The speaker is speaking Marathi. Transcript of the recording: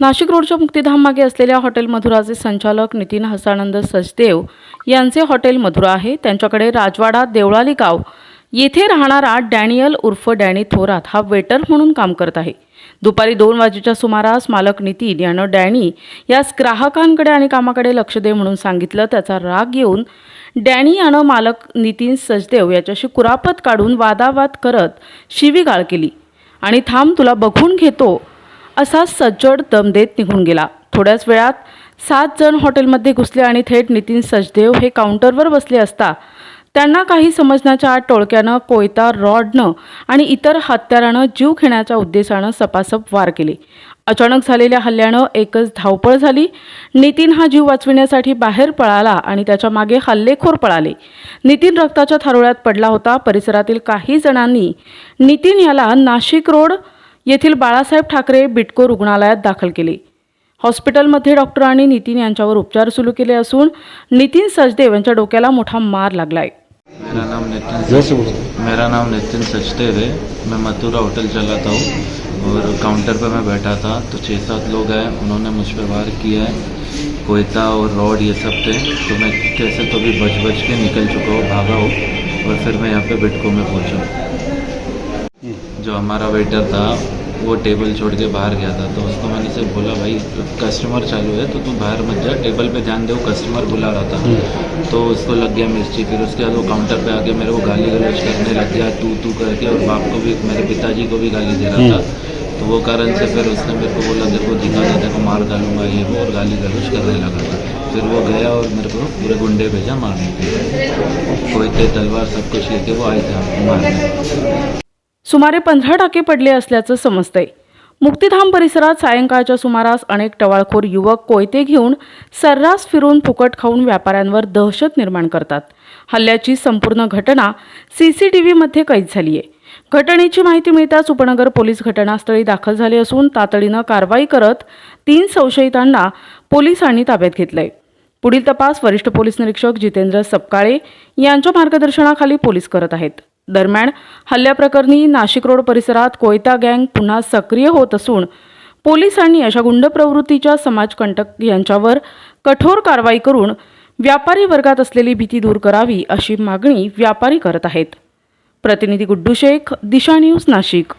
नाशिक रोडच्या मुक्तिधाम मागे असलेल्या हॉटेल मधुराचे संचालक नितीन हसानंद सचदेव यांचे हॉटेल मधुरा आहे. त्यांच्याकडे राजवाडा देवळाली गाव येथे राहणारा डॅनियल उर्फ डॅनी थोरात हा वेटर म्हणून काम करत आहे. दुपारी दोन वाजेच्या सुमारास मालक नितीन यानं डॅनी यास ग्राहकांकडे आणि कामाकडे लक्ष दे म्हणून सांगितलं. त्याचा राग येऊन डॅनी यानं मालक नितीन सचदेव याच्याशी कुरापत काढून वादावाद करत शिवीगाळ केली. आणि थांब तुला बघून घेतो. असा सज्जड दम देत निघून गेला. थोड्याच वेळात सात जण हॉटेलमध्ये घुसले आणि थेट नितीन सचदेव हे काउंटरवर बसले असता त्यांना काही समजण्याच्या आत टोळक्यानं कोयता रॉडनं आणि इतर हत्यारानं जीव घेण्याच्या उद्देशानं सपासप वार केले. अचानक झालेल्या हल्ल्यानं एकच धावपळ झाली. नितीन हा जीव वाचविण्यासाठी बाहेर पळाला आणि त्याच्यामागे हल्लेखोर पळाले. नितीन रक्ताच्या थारोळ्यात पडला होता. परिसरातील काही जणांनी नितीन याला नाशिक रोड येथील बाळासाहेब ठाकरे बिटको रुग्णालयात दाखल केले. हॉस्पिटलमध्ये डॉक्टरांनी नितीन यांच्यावर उपचार सुरू केले असून नितीन सचदेव यांच्या डोक्याला मोठा मार लागलाय. मेरा नाम नितिन मेरा नाम नितिन सचदेव है। मैं मथुरा होटल चलाता हूँ और काउंटर पे मैं बैठा था। तो छः सात लोग आए उन्होंने मुझ पर वार किया है। कोयता और रॉड ये सब थे। तो मैं कैसे तो भी बच बच के निकल चुका हूँ भागा हूँ और फिर मैं यहाँ पे बिटको में पहुँचा जो हमारा वेटर था वो टेबल छोड़ के बाहर गया था। तो उसको मैंने से बोला भाई कस्टमर चालू है तो तू बाहर मत जा टेबल पे ध्यान दे वो कस्टमर बुला रहा था। तो उसको लग गया मिर्ची। फिर उसके बाद वो काउंटर पे आके मेरे को गाली गलौज करने लग गया तू तू करके। और बाप को भी मेरे पिताजी को भी गाली दे रहा था। तो वो कारण से फिर उसने मेरे को बोला देखो दिखा दे तेरे को मार डालूँगा ये वो और गाली गलौज करने लगा था। फिर वो गया और मेरे को पूरे गुंडे भेजा मारने के लिए। कोई थे तलवार सब कुछ लेके वो आए थे। मारने सुमारे पंधरा टाके पडले असल्याचं समजतंय. मुक्तिधाम परिसरात सायंकाळच्या सुमारास अनेक टवाळखोर युवक कोयते घेऊन सर्रास फिरून फुकट खाऊन व्यापाऱ्यांवर दहशत निर्माण करतात. हल्ल्याची संपूर्ण घटना सी सी टी व्हीमध्ये कैद झाली आहे घटनेची माहिती मिळताच उपनगर पोलीस घटनास्थळी दाखल झाले असून तातडीनं कारवाई करत तीन संशयितांना पोलिसांनी ताब्यात घेतलंय. पुढील तपास वरिष्ठ पोलीस निरीक्षक जितेंद्र सपकाळे यांच्या मार्गदर्शनाखाली पोलीस करत आहेत. दरम्यान हल्ल्याप्रकरणी नाशिक रोड परिसरात कोयता गँग पुन्हा सक्रिय होत असून पोलिसांनी अशा गुंड प्रवृत्तीच्या समाजकंटक यांच्यावर कठोर कारवाई करून व्यापारी वर्गात असलेली भीती दूर करावी अशी मागणी व्यापारी करत आहेत. प्रतिनिधी गुड्डू शेख दिशा न्यूज नाशिक.